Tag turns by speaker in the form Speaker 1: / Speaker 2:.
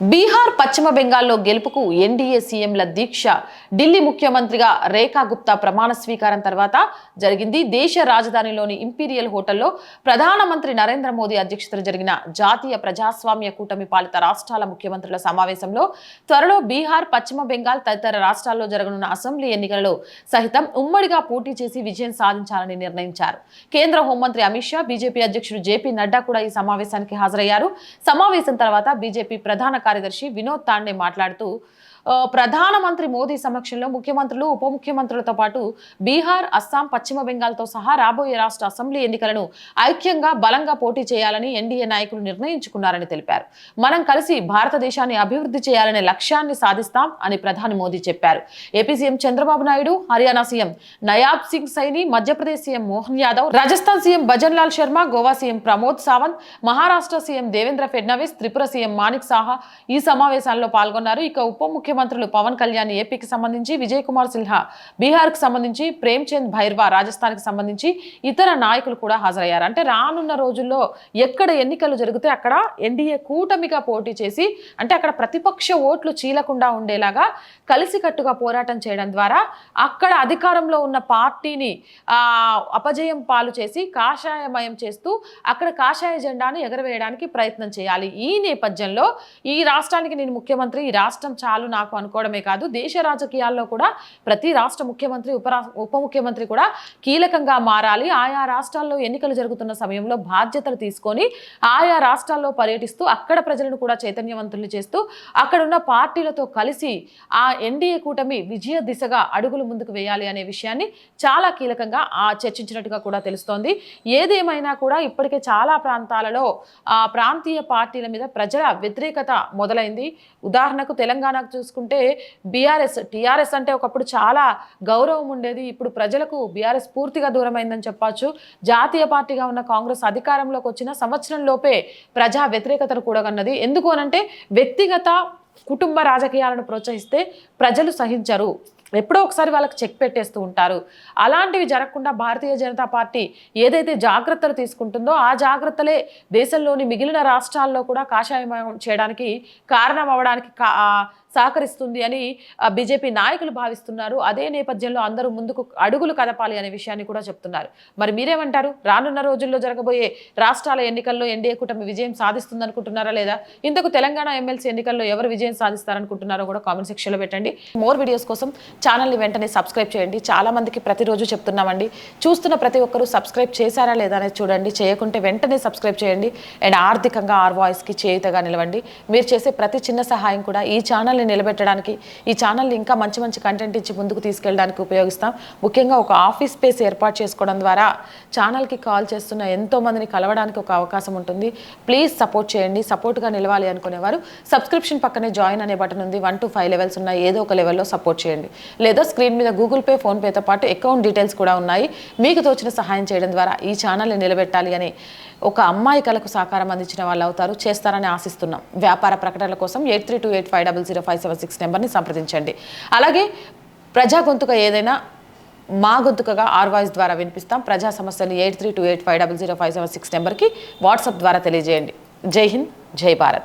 Speaker 1: బీహార్ పశ్చిమ బెంగాల్లో గెలుపుకు ఎన్డీఏ సీఎంల దీక్ష. ఢిల్లీ ముఖ్యమంత్రిగా రేఖా గుప్తా ప్రమాణ స్వీకారం తర్వాత జరిగింది. దేశ రాజధానిలోని ఇంపీరియల్ హోటల్లో ప్రధానమంత్రి నరేంద్ర మోదీ అధ్యక్షతన జరిగిన జాతీయ ప్రజాస్వామ్య కూటమి పాలిత రాష్ట్రాల ముఖ్యమంత్రుల సమావేశంలో త్వరలో బీహార్ పశ్చిమ బెంగాల్ తదితర రాష్ట్రాల్లో జరగనున్న అసెంబ్లీ ఎన్నికలలో సహితం ఉమ్మడిగా పోటీ చేసి విజయం సాధించాలని నిర్ణయించారు. కేంద్ర హోంమంత్రి అమిత్ షా బీజేపీ అధ్యక్షుడు జేపీ నడ్డా కూడా ఈ సమావేశానికి హాజరయ్యారు. సమావేశం తర్వాత బీజేపీ ప్రధాన కార్యదర్శి వినోద్ తాండే మాట్లాడుతూ ప్రధానమంత్రి మోదీ సమక్షంలో ముఖ్యమంత్రులు ఉప ముఖ్యమంత్రులతో పాటు బీహార్ అస్సాం పశ్చిమ బెంగాల్తో సహా రాబోయే రాష్ట్ర అసెంబ్లీ ఎన్నికలను ఐక్యంగా బలంగా పోటీ చేయాలని ఎన్డీఏ నాయకులు నిర్ణయించుకున్నారని తెలిపారు. మనం కలిసి భారతదేశాన్ని అభివృద్ధి చేయాలనే లక్ష్యాన్ని సాధిస్తాం అని ప్రధాని మోదీ చెప్పారు. AP CM Chandrababu Naidu Haryana CM Nayab Singh Saini Madhya Pradesh CM Mohan Yadav Rajasthan CM Bhajan Lal Sharma Goa CM Pramod Sawant Maharashtra CM Devendra Fadnavis Tripura CM Manik Saha ఈ సమావేశాల్లో పాల్గొన్నారు. ఇక ఉప ముఖ్యమంత్రులు పవన్ కళ్యాణ్ ఏపీకి సంబంధించి విజయ్ కుమార్ సిన్హా బీహార్కి సంబంధించి ప్రేమ్చంద్ భైర్వా రాజస్థాన్కి సంబంధించి ఇతర నాయకులు కూడా హాజరయ్యారు. అంటే రానున్న రోజుల్లో ఎక్కడ ఎన్నికలు జరిగితే అక్కడ ఎన్డీఏ కూటమిగా పోటీ చేసి అంటే అక్కడ ప్రతిపక్ష ఓట్లు చీలకుండా ఉండేలాగా కలిసికట్టుగా పోరాటం చేయడం ద్వారా అక్కడ అధికారంలో ఉన్న పార్టీని అపజయం పాలు చేసి కాషాయమయం చేస్తూ అక్కడ కాషాయ జెండాను ఎగరవేయడానికి ప్రయత్నం చేయాలి. ఈ నేపథ్యంలో ఈ రాష్ట్రానికి నేను ముఖ్యమంత్రి ఈ రాష్ట్రం చాలు నాకు అనుకోవడమే కాదు దేశ రాజకీయాల్లో కూడా ప్రతి రాష్ట్ర ముఖ్యమంత్రి ఉపరా ఉప ముఖ్యమంత్రి కూడా కీలకంగా మారాలి. ఆయా రాష్ట్రాల్లో ఎన్నికలు జరుగుతున్న సమయంలో బాధ్యతలు తీసుకొని ఆయా రాష్ట్రాల్లో పర్యటిస్తూ అక్కడ ప్రజలను కూడా చైతన్యవంతులు చేస్తూ అక్కడున్న పార్టీలతో కలిసి ఆ ఎన్డీఏ కూటమి విజయ దిశగా అడుగులు ముందుకు వేయాలి అనే విషయాన్ని చాలా కీలకంగా ఆ చర్చించినట్టుగా కూడా తెలుస్తోంది. ఏదేమైనా కూడా ఇప్పటికే చాలా ప్రాంతాలలో ఆ ప్రాంతీయ పార్టీల మీద ప్రజల వ్యతిరేకత మొదలైంది. ఉదాహరణకు తెలంగాణకు చూసుకుంటే బీఆర్ఎస్ టీఆర్ఎస్ అంటే ఒకప్పుడు చాలా గౌరవం ఉండేది. ఇప్పుడు ప్రజలకు బీఆర్ఎస్ పూర్తిగా దూరమైందని చెప్పచ్చు. జాతీయ పార్టీగా ఉన్న కాంగ్రెస్ అధికారంలోకి వచ్చిన సంవత్సరంలోపే ప్రజా వ్యతిరేకతను కూడా కన్నది ఎందుకు అనంటే వ్యక్తిగత కుటుంబ రాజకీయాలను ప్రోత్సహిస్తే ప్రజలు సహించరు. ఎప్పుడో ఒకసారి వాళ్ళకి చెక్ పెట్టేస్తూ ఉంటారు. అలాంటివి జరగకుండా భారతీయ జనతా పార్టీ ఏదైతే జాగ్రత్తలు తీసుకుంటుందో ఆ జాగ్రత్తలే దేశంలోని మిగిలిన రాష్ట్రాల్లో కూడా కాషాయం చేయడానికి కారణం అవడానికి కా- సహకరిస్తుంది అని బీజేపీ నాయకులు భావిస్తున్నారు. అదే నేపథ్యంలో అందరూ ముందుకు అడుగులు కదపాలి అనే విషయాన్ని కూడా చెప్తున్నారు. మరి మీరేమంటారు? రానున్న రోజుల్లో జరగబోయే రాష్ట్రాల ఎన్నికల్లో ఎన్డీఏ కూటమి విజయం సాధిస్తుంది అనుకుంటున్నారా లేదా? ఇంతకు తెలంగాణ ఎమ్మెల్సీ ఎన్నికల్లో ఎవరు విజయం సాధిస్తారనుకుంటున్నారో కూడా కామెంట్ సెక్షన్లో పెట్టండి. మోర్ వీడియోస్ కోసం ఛానల్ని వెంటనే సబ్స్క్రైబ్ చేయండి. చాలామందికి ప్రతిరోజు చెప్తున్నామండి. చూస్తున్న ప్రతి ఒక్కరూ సబ్స్క్రైబ్ చేశారా లేదా అనేది చూడండి. చేయకుంటే వెంటనే సబ్స్క్రైబ్ చేయండి. అండ్ ఆర్థికంగా ఆర్ వాయిస్కి చేయుతగా నిలవండి. మీరు చేసే ప్రతి చిన్న సహాయం కూడా ఈ ఛానల్ని నిలబెట్టడానికి ఈ ఛానల్ని ఇంకా మంచి మంచి కంటెంట్ ఇచ్చి ముందుకు తీసుకెళ్ళడానికి ఉపయోగిస్తాం. ముఖ్యంగా ఒక ఆఫీస్ స్పేస్ ఏర్పాటు చేసుకోవడం ద్వారా ఛానల్కి కాల్ చేస్తున్న ఎంతో మందిని కలవడానికి ఒక అవకాశం ఉంటుంది. ప్లీజ్ సపోర్ట్ చేయండి సపోర్ట్గా నిలవాలి అనుకునేవారు సబ్స్క్రిప్షన్ పక్కనే జాయిన్ అనే బటన్ ఉంది వన్ టు ఫైవ్ లెవెల్స్ ఉన్నాయి ఏదో ఒక లెవెల్లో సపోర్ట్ చేయండి. లేదా స్క్రీన్ మీద గూగుల్ పే ఫోన్పేతో పాటు అకౌంట్ డీటెయిల్స్ కూడా ఉన్నాయి. మీకు తోచిన సహాయం చేయడం ద్వారా ఈ ఛానల్ని నిలబెట్టాలి అని ఒక అమ్మాయి కళకు సహకారం అందించిన వాళ్ళు అవుతారు చేస్తారని ఆశిస్తున్నాం. వ్యాపార ప్రకటనల కోసం eight three two eight five double zero five five seven six నెంబర్ని సంప్రదించండి. అలాగే ప్రజా గొంతుక ఏదైనా మా గొంతుకగా ఆర్ వాయిస్ ద్వారా వినిపిస్తాం. ప్రజా సమస్యలు eight three two eight five double zero five seven six నెంబర్కి వాట్సాప్ ద్వారా తెలియజేయండి. జై హింద్ జై భారత్.